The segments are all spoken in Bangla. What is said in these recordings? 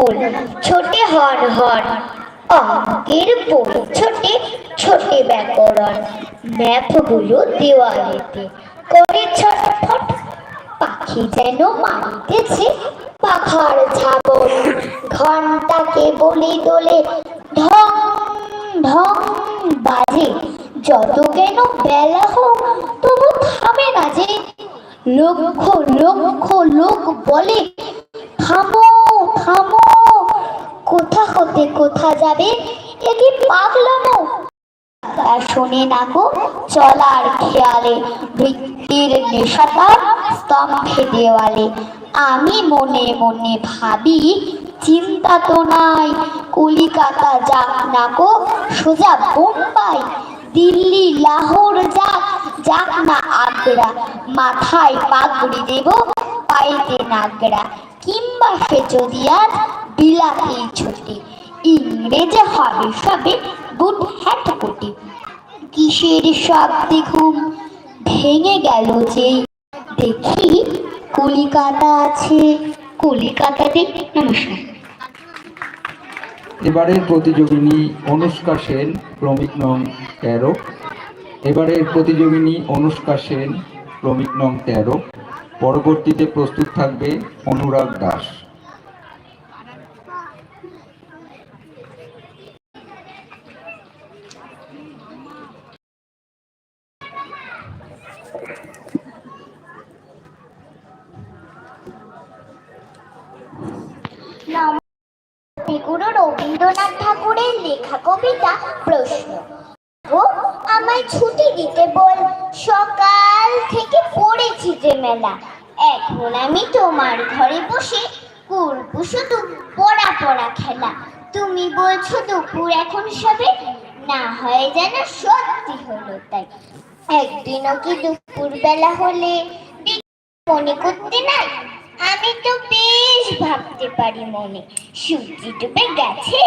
কুল ছোটে হর হর, অঙ্কের বই ছোটে ছোটে ব্যাকরণ। ম্যাপগুলো দেওয়ালেতে করে ছটফট, পাখি যেন মারিতেছে পাখার ঝাবল ঘন্টাকে বলি দোলে ঢং ঢং বাজে, যত কেন বেলা হোক তবু থামে না যে। লক্ষ লক্ষ লোক বলে, থামো থামো কোথা হতে কোথা যাবে, এ কি পাগলামো আর শোনে না গো, চলার খেয়ালে, বৃত্তির নেশাটা স্তম্ভে দেওয়ালে। আমি মনে মনে ভাবি, চিন্তা তো নাই, কলিকাতা যাক না গো, সোজা বোম্বাই, দিল্লি, লাহোর যাক যাক না আগ্রা। মাথায় পাগড়ি দেব, পাইতে নাগরা। কিংবা সে যদি আজ বিলাতি ছুটি। ইংরেজে হবে সবে বুট হ্যাট কোটি। কিসের শব্দে ঘুম ভেঙে গেল যে? দেখি কলিকাতা আছে, কলিকাতাতে নমস্কার। এবারের প্রতিযোগিনী অনুষ্কা সেন ক্রমিক নং তেরো। এবারের প্রতিযোগিনী অনুষ্কা সেন ক্রমিক নং তেরো। পরবর্তীতে প্রস্তুত থাকবে অনুরাগ দাস। কবিগুরু রবীন্দ্রনাথ ঠাকুরের লেখা কবিতা প্রশ্ন। ও, আমায় ছুটি দিতে বল, সকাল থেকে পড়েছি যে মেলা। এখন আমি তোমার ঘরে বসে করব শুধু পড়া পড়া খেলা। তুমি বলছো দুপুর এখন সবে, না হয় যেন সত্যি হলো তাই। একদিনও কি দুপুর বেলা হলে মনে করতে নাই? আমি তো বেশ ভাবতে পারি মনে। সূর্য ডুবে গেছে,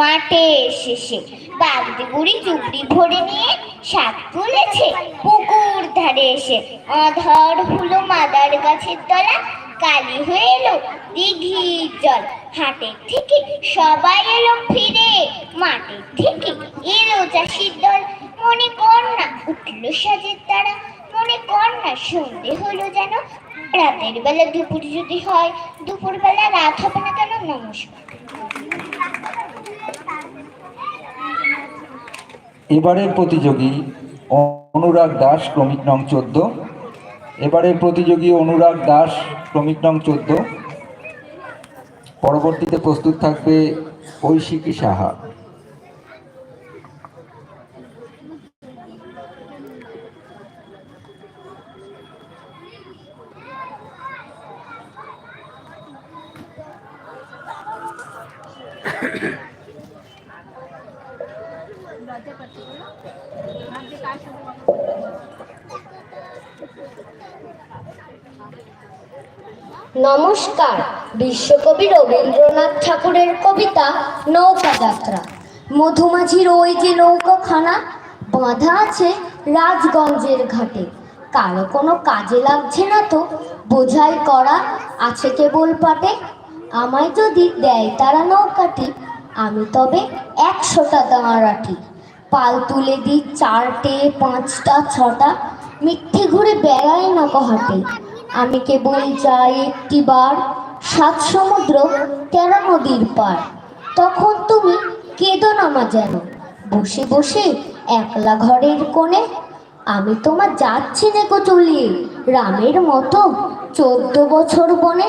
মাঠে শেষে বাগদি বুড়ি চুবড়ি ভরে নিয়ে শাক তুলেছে, পুকুর ধারে এসে অধর হলো মাদার গাছের তলা কালি হয়ে এলো দিঘির জল। হাটের থেকে সবাই এলো ফিরে, মাঠের থেকে এলো চাষির দল। মনে কর না উঠল সাজের তারা, মনে কর না সন্ধে হলো যেন রাতের বেলা দুপুর যদি হয়, দুপুর বেলা রাত হবে না কেন? নমস্কার। এবারের প্রতিযোগী অনুরাগ দাস, ক্রমিক নং চোদ্দ। এবারের প্রতিযোগী অনুরাগ দাস, ক্রমিক নং চোদ্দ। পরবর্তীতে প্রস্তুত থাকবে ঐশিকী সাহা। নমস্কার, বিশ্বকবি রবীন্দ্রনাথ ঠাকুরের কবিতা নৌকা যাত্রা মধুমাঝির ওই যে নৌকাখানা, বাঁধা আছে রাজগঞ্জের ঘাটে। কারও কোনো কাজে লাগছে না তো, বোঝাই করা আছে কেবল পাটে। আমায় যদি দেয় তারা নৌকাটি, আমি তবে একশোটা দাঁড়াটি। পাল তুলে দিই চারটে, পাঁচটা, ছটা, মিথ্যে ঘুরে বেড়াই না কহাটে আমি কেবল যাই একটি বার, সাত সমুদ্র, তেরো নদীর পার। তখন তুমি কেঁদো না মা যেন। বসে বসে একলা ঘরের কোণে, আমি তোমার যাচ্ছি নেকো চলিয়ে রামের মতো চোদ্দ বছর বনে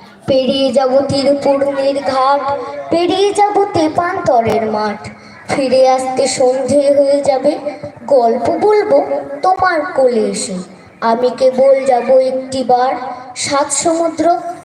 পেরিয়ে যাব তিরপুরনির ঘাট, পেরিয়ে যাব তেপান্তরের মাঠ। ফিরে আসতে সন্ধে হয়ে যাবে, গল্প বলব তোমার কোলে এসে। আমি কেবল যাব একটি বার সাত সমুদ্র